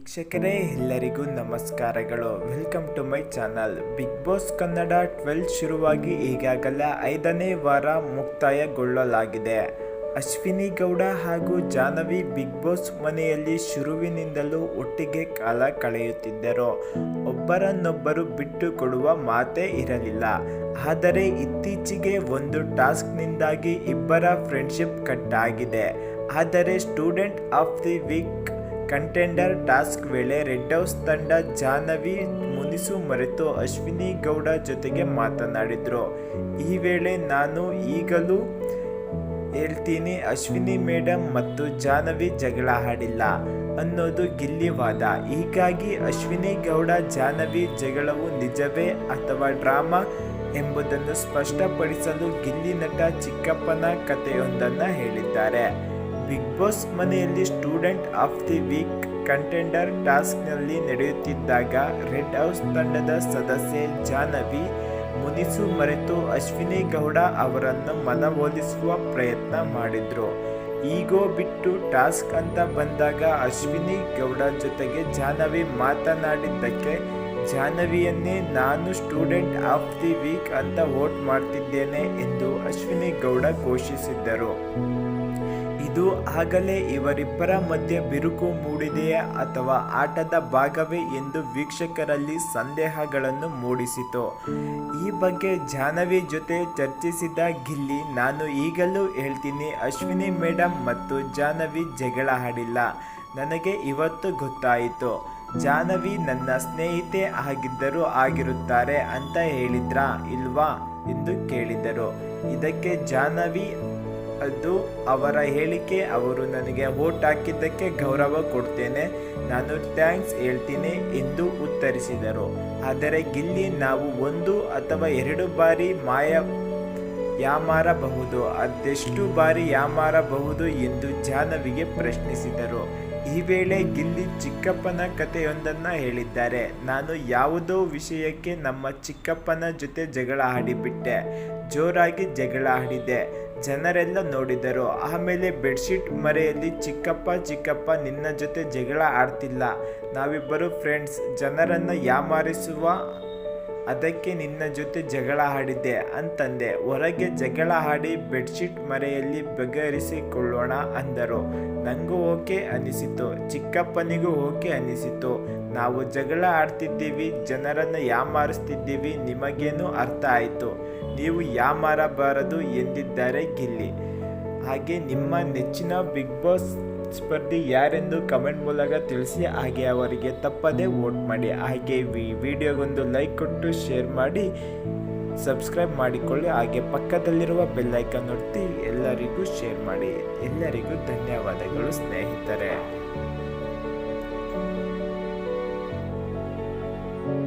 ವೀಕ್ಷಕರೇ, ಎಲ್ಲರಿಗೂ ನಮಸ್ಕಾರಗಳು. Welcome to my channel Big Boss Kannada twelfth ಶುರುವಾಗಿ ಈಗಾಗಲೇ ಐದನೇ ವಾರ ಮುಕ್ತಾಯಗೊಳ್ಳಲಾಗಿದೆ. ಅಶ್ವಿನಿ ಗೌಡ ಹಾಗೂ ಜಾಹ್ನವಿ ಬಿಗ್ ಬಾಸ್ ಮನೆಯಲ್ಲಿ ಶುರುವಿನಿಂದಲೂ ಒಟ್ಟಿಗೆ ಕಾಲ ಕಳೆಯುತ್ತಿದ್ದರು. ಒಬ್ಬರನ್ನೊಬ್ಬರು ಬಿಟ್ಟು ಕೊಡುವ ಮಾತೇ ಇರಲಿಲ್ಲ. ಆದರೆ ಇತ್ತೀಚೆಗೆ ಒಂದು ಟಾಸ್ಕ್ನಿಂದಾಗಿ ಇಬ್ಬರ ಫ್ರೆಂಡ್ಶಿಪ್ ಕಟ್ ಆಗಿದೆ. ಆದರೆ student of the week contender task ವೇಳೆ ರೆಡ್ ಹೌಸ್ ತಂಡ ಜಾಹ್ನವಿ ಮುನಿಸು ಮರೆತು ಅಶ್ವಿನಿ ಗೌಡ ಜೊತೆಗೆ ಮಾತನಾಡಿದರು. ಈ ವೇಳೆ ನಾನು ಈಗಲೂ ಹೇಳ್ತೀನಿ, ಅಶ್ವಿನಿ ಮೇಡಮ್ ಮತ್ತು ಜಾಹ್ನವಿ ಜಗಳ ಆಡಿಲ್ಲ ಅನ್ನೋದು ಗಿಲ್ಲಿ ವಾದ ಹೀಗಾಗಿ ಅಶ್ವಿನಿ ಗೌಡ ಜಾಹ್ನವಿ ಜಗಳವು ನಿಜವೇ ಅಥವಾ ಡ್ರಾಮಾ ಎಂಬುದನ್ನು ಸ್ಪಷ್ಟಪಡಿಸಲು ಗಿಲ್ಲಿ ನಟ ಚಿಕ್ಕಪ್ಪನ ಕಥೆಯೊಂದನ್ನು ಹೇಳಿದ್ದಾರೆ. ಬಿಗ್ ಬಾಸ್ ಮನೆಯಲ್ಲಿ student of the week contender ಟಾಸ್ಕ್ನಲ್ಲಿ ನಡೆಯುತ್ತಿದ್ದಾಗ ರೆಡ್ ಹೌಸ್ ತಂಡದ ಸದಸ್ಯೆ ಜಾಹ್ನವಿ ಮುನಿಸು ಮರೆತು ಅಶ್ವಿನಿ ಗೌಡ ಅವರನ್ನು ಮನವೊಲಿಸುವ ಪ್ರಯತ್ನ ಮಾಡಿದ್ರು. ಈಗೋ ಬಿಟ್ಟು ಟಾಸ್ಕ್ ಅಂತ ಬಂದಾಗ ಅಶ್ವಿನಿ ಗೌಡ ಜೊತೆಗೆ ಜಾಹ್ನವಿ ಮಾತನಾಡಿದ್ದಕ್ಕೆ ಜಾಹ್ನವಿಯನ್ನೇ ನಾನು ಸ್ಟೂಡೆಂಟ್ ಆಫ್ ದಿ ವೀಕ್ ಅಂತ ವೋಟ್ ಮಾಡ್ತಿದ್ದೇನೆ ಎಂದು ಅಶ್ವಿನಿ ಗೌಡ ಘೋಷಿಸಿದ್ದರು. ಇದು ಆಗಲೇ ಇವರಿಬ್ಬರ ಮಧ್ಯೆ ಬಿರುಕು ಮೂಡಿದೆಯೇ ಅಥವಾ ಆಟದ ಭಾಗವೇ ಎಂದು ವೀಕ್ಷಕರಲ್ಲಿ ಸಂದೇಹಗಳನ್ನು ಮೂಡಿಸಿತು? ಈ ಬಗ್ಗೆ ಜಾಹ್ನವಿ ಜೊತೆ ಚರ್ಚಿಸಿದ ಗಿಲ್ಲಿ, ನಾನು ಈಗಲೂ ಹೇಳ್ತೀನಿ, ಅಶ್ವಿನಿ ಮೇಡಮ್ ಮತ್ತು ಜಾಹ್ನವಿ ಜಗಳ ಆಡಿಲ್ಲ. ನನಗೆ ಇವತ್ತು ಗೊತ್ತಾಯಿತು. ಜಾಹ್ನವಿ ನನ್ನ ಸ್ನೇಹಿತೆ ಆಗಿದ್ದರೂ ಆಗಿರುತ್ತಾರೆ ಅಂತ ಹೇಳಿದ್ರಾ ಇಲ್ವಾ ಎಂದು ಕೇಳಿದರು. ಇದಕ್ಕೆ ಜಾಹ್ನವಿ ಅದು ಅವರ ಹೇಳಿಕೆ, ಅವರು ನನಗೆ ವೋಟ್ ಹಾಕಿದ್ದಕ್ಕೆ ಗೌರವ ಕೊಡ್ತೇನೆ, ನಾನು ಥ್ಯಾಂಕ್ಸ್ ಹೇಳ್ತೀನಿ ಎಂದು ಉತ್ತರಿಸಿದರು. ಆದರೆ ಗಿಲ್ಲಿ ನಾವು ಒಂದು ಅಥವಾ ಎರಡು ಬಾರಿ ಮಾಯ ಯಾಮಾರಬಹುದು, ಅದೆಷ್ಟು ಬಾರಿ ಯಾಮಾರಬಹುದು ಎಂದು ಜಾಹ್ನವಿಗೆ ಪ್ರಶ್ನಿಸಿದರು. ಈ ವೇಳೆ ಗಿಲ್ಲಿ ಚಿಕ್ಕಪ್ಪನ ಕಥೆಯೊಂದನ್ನು ಹೇಳಿದ್ದಾರೆ. ನಾನು ಯಾವುದೋ ವಿಷಯಕ್ಕೆ ನಮ್ಮ ಚಿಕ್ಕಪ್ಪನ ಜೊತೆ ಜಗಳ ಆಡಿಬಿಟ್ಟೆ, ಜೋರಾಗಿ ಜಗಳ ಆಡಿದೆ. ಜನರೆಲ್ಲ ನೋಡಿದರು ಆಮೇಲೆ ಬೆಡ್ಶೀಟ್ ಮರೆಯಲ್ಲಿ ಚಿಕ್ಕಪ್ಪ ಚಿಕ್ಕಪ್ಪ ನಿನ್ನ ಜೊತೆ ಜಗಳ ಆಡ್ತಿಲ್ಲ. ನಾವಿಬ್ಬರು ಫ್ರೆಂಡ್ಸ್. ಜನರನ್ನು ಯಾಮಾರಿಸುವ ಅದಕ್ಕೆ ನಿನ್ನ ಜೊತೆ ಜಗಳ ಆಡಿದ್ದೆ ಅಂತಂದೆ. ಹೊರಗೆ ಜಗಳ ಆಡಿ ಬೆಡ್ಶೀಟ್ ಮರೆಯಲ್ಲಿ ಬಗೆಹರಿಸಿಕೊಳ್ಳೋಣ ಅಂದರು. ನನಗೂ ಓಕೆ ಅನಿಸಿತು. ಚಿಕ್ಕಪ್ಪನಿಗೂ ಓಕೆ ಅನಿಸಿತು. ನಾವು ಜಗಳ ಆಡ್ತಿದ್ದೀವಿ, ಜನರನ್ನು ಯಾಮಾರಿಸ್ತಿದ್ದೀವಿ, ನಿಮಗೇನು ಅರ್ಥ ಆಯಿತು. ನೀವು ಯಾಮಾರಬಾರದು ಎಂದಿದ್ದಾರೆ ಗಿಲ್ಲಿ. ಹಾಗೆ ನಿಮ್ಮ ನೆಚ್ಚಿನ ಬಿಗ್ ಬಾಸ್ ಸ್ಪರ್ಧಿ ಯಾರೆಂದು ಕಮೆಂಟ್ ಮೂಲಕ ತಿಳಿಸಿ, ಹಾಗೆ ಅವರಿಗೆ ತಪ್ಪದೇ ವೋಟ್ ಮಾಡಿ. ಹಾಗೆ ಈ ವಿಡಿಯೋಗೊಂದು ಲೈಕ್ ಕೊಟ್ಟು ಶೇರ್ ಮಾಡಿ, ಸಬ್ಸ್ಕ್ರೈಬ್ ಮಾಡಿಕೊಳ್ಳಿ. ಹಾಗೆ ಪಕ್ಕದಲ್ಲಿರುವ ಬೆಲ್ಲೈಕನ್ ಒತ್ತಿ ಎಲ್ಲರಿಗೂ ಶೇರ್ ಮಾಡಿ. ಎಲ್ಲರಿಗೂ ಧನ್ಯವಾದಗಳು ಸ್ನೇಹಿತರೆ.